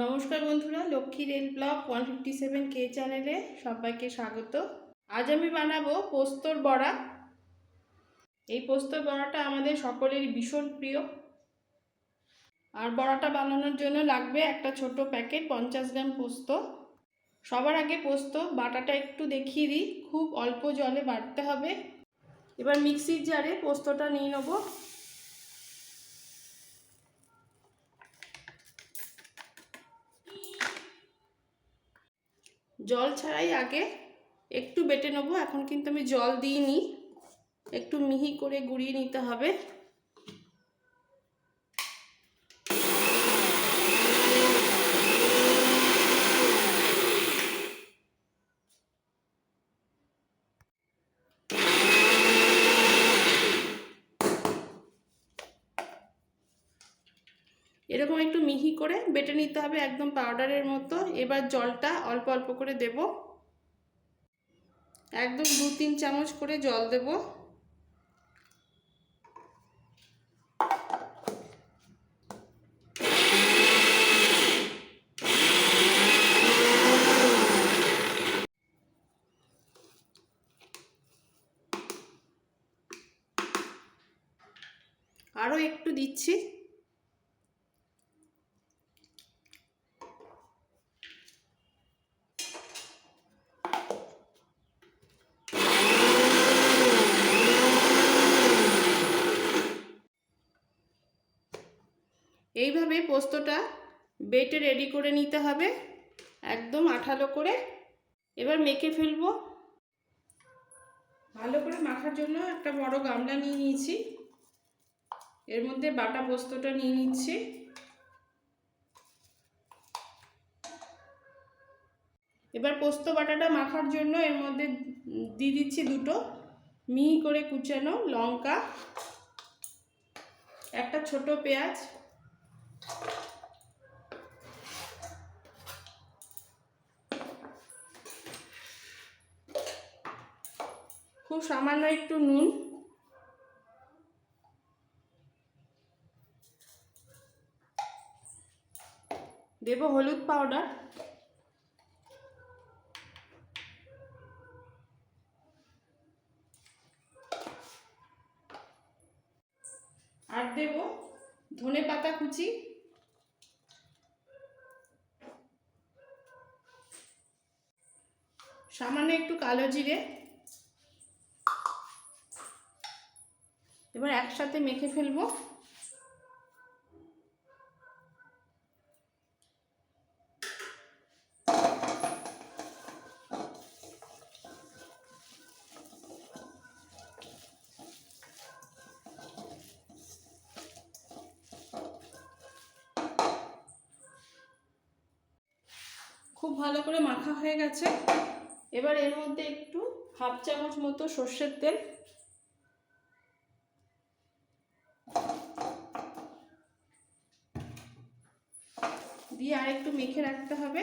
নমস্কার বন্ধুরা, Lakshmi rail blog one fifty seven কে চ্যানেলে সবাইকে স্বাগত। আজ আমি বানাবো পোস্তর বড়া। এই পোস্তর বড়াটা আমাদের সকলেরই ভীষণ প্রিয়। আর বড়াটা বানানোর জন্য লাগবে একটা ছোট প্যাকেট পঞ্চাশ গ্রাম পোস্ত। সবার আগে পোস্ত বাটাটা একটু দেখিয়ে দিই, খুব অল্প জলে বাটতে হবে। এবার মিক্সির জারে পোস্তটা নিয়ে নেব। জল ছাড়াই আগে একটু বেটে নেব। এখন কিন্তু আমি জল দিইনি। একটু মিহি করে গুঁড়িয়ে নিতে হবে। এরকম একটু মিহি করে বেটে নিতে হবে একদম পাউডারের মতো। এবার জলটা অল্প অল্প করে দেব। একদম দু তিন চামচ করে জল দেব। আরও একটু দিচ্ছি। এইভাবে পোস্তটা বেটে রেডি করে নিতে হবে। একদম আঠালো করে। এবার মেখে ফেলব। ভালো করে মাখার জন্য একটা বড় গামলা নিয়ে নিয়েছি। এর মধ্যে বাটা পোস্তটা নিয়ে নিচ্ছি। এবার পোস্ত বাটাটা মাখার জন্য এর মধ্যে দিয়ে দিচ্ছি দুটো মিহি করে কুচানো লঙ্কা, একটা ছোট পেঁয়াজ খুব সামান্য একটু নুন। দেব হলুদ পাউডার। আর দেব ধনে পাতা কুচি। সামান্য একটু কালো জিরে। এবার একসাথে মেখে ফেলব। খুব ভালো করে মাখা হয়ে গেছে। এবার এর মধ্যে একটু হাফ চামচ মতো সর্ষের তেল দিয়ে আর একটু মেখে রাখতে হবে।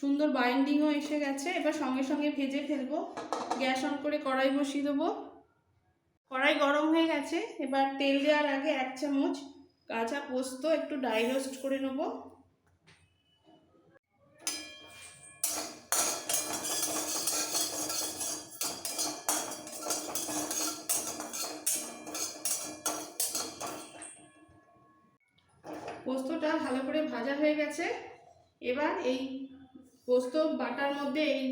সুন্দর বাইন্ডিংও এসে গেছে। এবার সঙ্গে সঙ্গে ভেজে ফেলব। গ্যাস অন করে কড়াই বসিয়ে দেবো। কড়াই গরম হয়ে গেছে। এবার তেল দেওয়ার আগে এক চামচ কাঁচা পোস্ত একটু ডাই রোস্ট করে নেব। পোস্তটা ভালো করে ভাজা হয়ে গেছে। এবার এই পোস্ত বাটার মধ্যে এই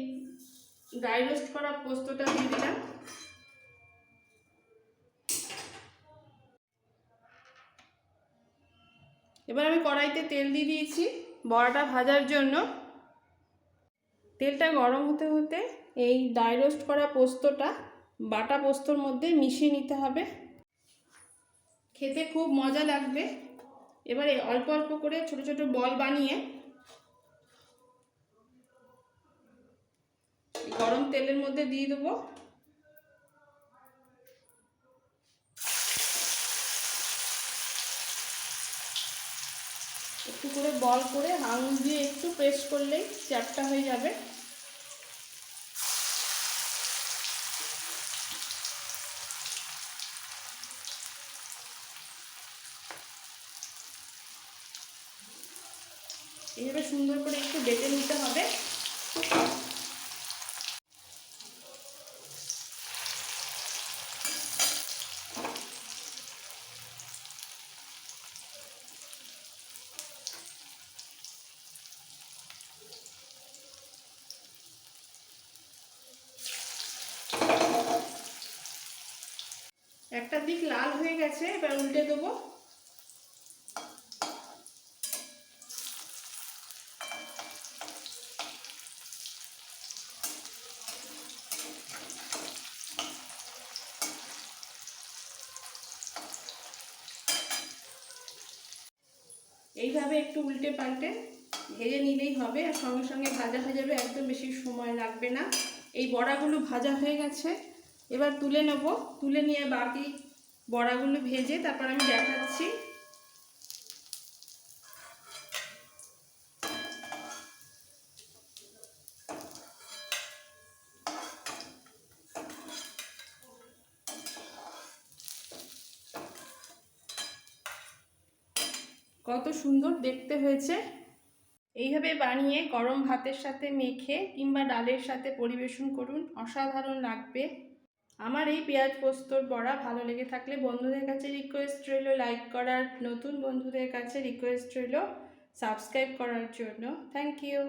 ড্রাই রোস্ট করা পোস্তটা দিয়ে দিলাম। এবার আমি কড়াইতে তেল দিয়ে দিয়েছি বড়াটা ভাজার জন্য। তেলটা গরম হতে হতে এই ড্রাই রোস্ট করা পোস্তটা বাটা পোস্তর মধ্যে মিশিয়ে নিতে হবে। খেতে খুব মজা লাগবে। এবারে অল্প অল্প করে ছোট ছোট বল বানিয়ে গরম তেলের মধ্যে দিয়ে দেবো। একটু করে বল করে আঙুল দিয়ে একটু প্রেস করলেই চ্যাপটা হয়ে যাবে। এইভাবে সুন্দর করে একটু বেটে নিতে হবে। একটা দিক লাল হয়ে গেছে, এবার উল্টে দেবো। এইভাবে একটু উল্টে পাল্টে ভেজে নিলেই হবে আর সঙ্গে সঙ্গে ভাজা হয়ে যাবে, একদম বেশি সময় লাগবে না। এই বড়াগুলো ভাজা হয়ে গেছে। এবার তুলে নেব। তুলে নিয়ে বাকি বড়াগুলো ভেজে তারপর আমি দেখাচ্ছি। কত সুন্দর দেখতে হয়েছে। এইভাবে বানিয়ে গরম ভাতের সাথে মেখে কিংবা ডালের সাথে পরিবেশন করুন, অসাধারণ লাগবে। আমার এই পেঁয়াজ পোস্তর বড়া ভালো লেগে থাকলে বন্ধুদের কাছে রিকোয়েস্ট রইল লাইক করার, নতুন বন্ধুদের কাছে রিকোয়েস্ট রইল সাবস্ক্রাইব করার জন্য। Thank you